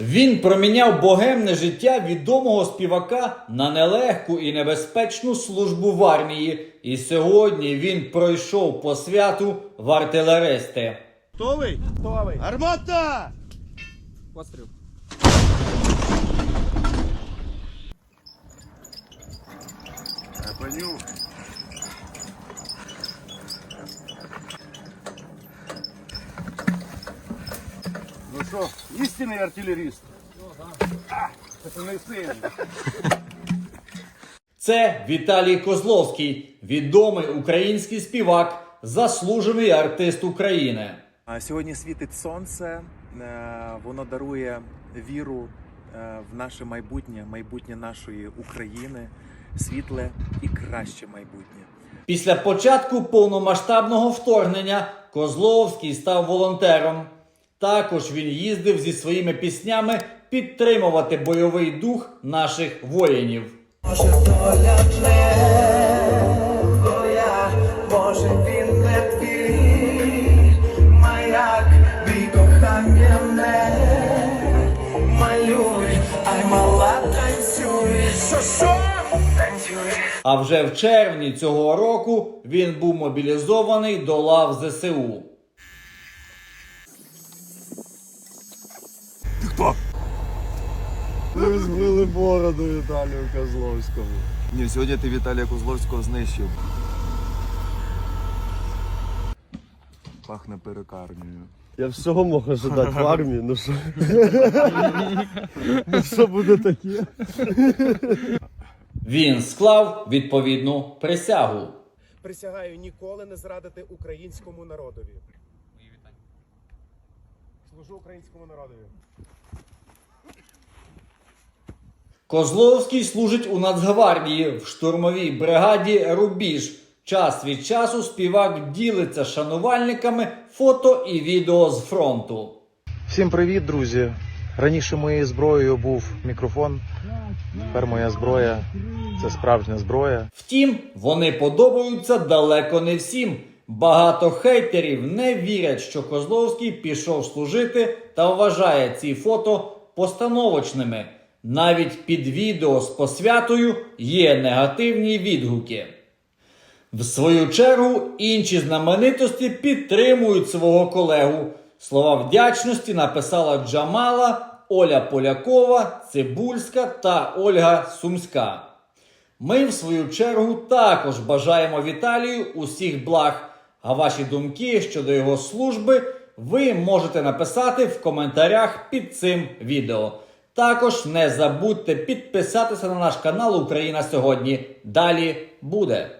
Він проміняв богемне життя відомого співака на нелегку і небезпечну службу в армії. І сьогодні він пройшов по святу в артилеристи. Готовий? Готовий. Армата! Постріл. Що, істинний артилеріст? Це не син. Це Віталій Козловський, відомий український співак, заслужений артист України. А Сьогодні світить сонце, е, воно дарує віру е, в наше майбутнє, майбутнє нашої України, світле і краще майбутнє. Після початку повномасштабного вторгнення Козловський став волонтером. Також він їздив зі своїми піснями підтримувати бойовий дух наших воїнів. Може, доля не твоя, може він не твій маяк, мій кохання не малюй, ай мала танцюй, що танцюй. А вже в червні цього року він був мобілізований до лав ЗСУ. Ви збили бороду Віталію Козловському. Ні, сьогодні ти Віталія Козловського знищив. Пахне перекарнею. Я всього мог ожидати в армії, ну що? Ну що буде таке? Він склав відповідну присягу. Присягаю ніколи не зрадити українському народові. Служу українському народові. Козловський служить у Нацгвардії в штурмовій бригаді Рубіж. Час від часу співак ділиться шанувальниками фото і відео з фронту. Всім привіт, друзі! Раніше моєю зброєю був мікрофон. Тепер моя зброя це справжня зброя. Втім, вони подобаються далеко не всім. Багато хейтерів не вірять, що Козловський пішов служити та вважає ці фото постановочними. Навіть під відео з посвятою є негативні відгуки. В свою чергу інші знаменитості підтримують свого колегу. Слова вдячності написала Джамала, Оля Полякова, Цибульська та Ольга Сумська. Ми, в свою чергу, також бажаємо Віталію усіх благ. А ваші думки щодо його служби ви можете написати в коментарях під цим відео. Також не забудьте підписатися на наш канал Україна сьогодні. Далі буде.